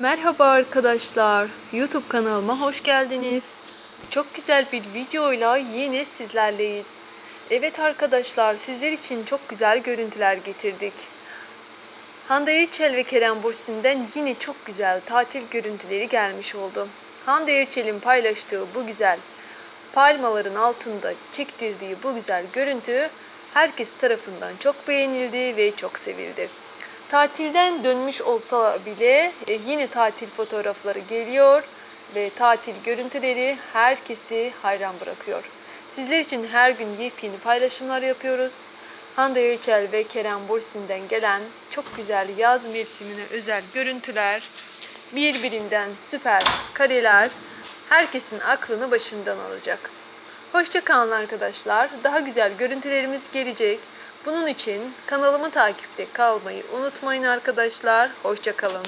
Merhaba arkadaşlar. YouTube kanalıma hoş geldiniz. Çok güzel bir videoyla yine sizlerleyiz. Evet arkadaşlar, sizler için çok güzel görüntüler getirdik. Hande Erçel ve Kerem Bürsin'den yine çok güzel tatil görüntüleri gelmiş oldu. Hande Erçel'in paylaştığı bu güzel palmaların altında çektirdiği bu güzel görüntü herkes tarafından çok beğenildi ve çok sevildi. Tatilden dönmüş olsa bile e, yine tatil fotoğrafları geliyor ve tatil görüntüleri herkesi hayran bırakıyor. Sizler için her gün yepyeni paylaşımlar yapıyoruz. Hande Erçel ve Kerem Bürsin'den gelen çok güzel yaz mevsimine özel görüntüler, birbirinden süper kareler herkesin aklını başından alacak. Hoşça kalın arkadaşlar. Daha güzel görüntülerimiz gelecek. Bunun için kanalımı takipte kalmayı unutmayın arkadaşlar. Hoşça kalın.